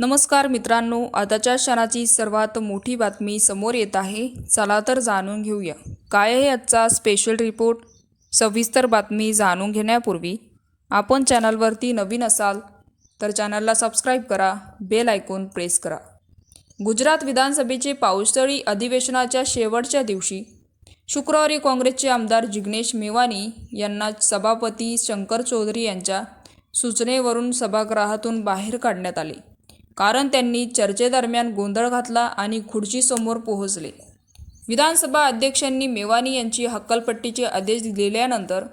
नमस्कार मित्रांनो आताच्या क्षणाची सर्वात मोठी बातमी समोर येत आहे. चला तर जाणून घेऊया. काय आहे आजचा स्पेशल रिपोर्ट सविस्तर बातमी जाणून घेण्यापूर्वी आपण चॅनलवरती नवीन असाल तर चॅनलला सबस्क्राईब करा बेल आयकॉन प्रेस करा. गुजरात विधानसभेचे पावसाळी अधिवेशनाच्या शेवटच्या दिवशी शुक्रवारी काँग्रेसचे आमदार जिग्नेश मेवानी यांना सभापती शंकर चौधरी यांच्या सूचनेवरून सभागृहातून बाहेर काढण्यात आले. कारण त्यांनी चर्चेदरम्यान गोंधळ घातला आणि खुर्चीसमोर पोहोचले. विधानसभा अध्यक्षांनी मेवानी यांची हक्कलपट्टीचे आदेश दिल्यानंतर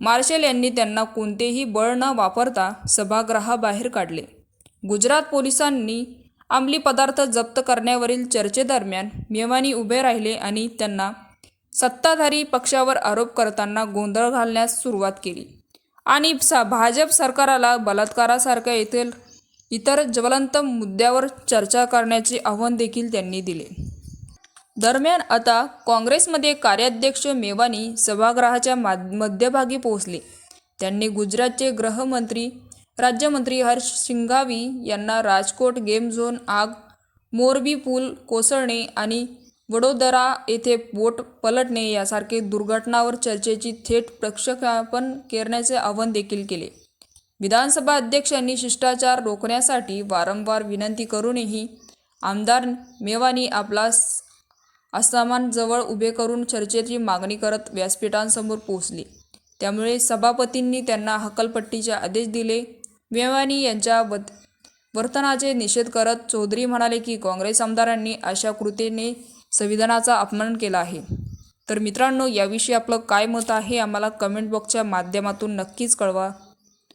मार्शल यांनी त्यांना कोणतेही बळ न वापरता सभागृहाबाहेर काढले. गुजरात पोलिसांनी अंमली पदार्थ जप्त करण्यावरील चर्चेदरम्यान मेवानी उभे राहिले आणि त्यांना सत्ताधारी पक्षावर आरोप करताना गोंधळ घालण्यास सुरुवात केली. आणि सा भाजप सरकाराला बलात्कारासारख्या येथील इतर ज्वलंत मुद्द्यावर चर्चा करण्याचे आव्हान देखील त्यांनी दिले. दरम्यान आता काँग्रेसमध्ये कार्याध्यक्ष मेवानी सभागृहाच्या मध्यभागी पोहोचले. त्यांनी गुजरातचे गृहमंत्री राज्यमंत्री हर्ष सिंघावी यांना राजकोट गेम झोन आग मोरबी पूल कोसळणे आणि वडोदरा येथे बोट पलटणे यासारखे दुर्घटनावर चर्चेची थेट प्रक्षेपण करण्याचे आवाहन देखील केले. विधानसभा अध्यक्षांनी शिष्टाचार रोखण्यासाठी वारंवार विनंती करूनही आमदार मेवानी आपला आसामांजवळ जवळ उभे करून चर्चेची मागणी करत व्यासपीठांसमोर पोहोचले. त्यामुळे सभापतींनी त्यांना हकलपट्टीचे आदेश दिले. मेवानी यांच्या वत वर्तनाचे निषेध करत चौधरी म्हणाले की काँग्रेस आमदारांनी अशा कृतीने संविधानाचा अपमान केला आहे. तर मित्रांनो याविषयी आपलं काय मत आहे आम्हाला कमेंट बॉक्सच्या माध्यमातून नक्कीच कळवा.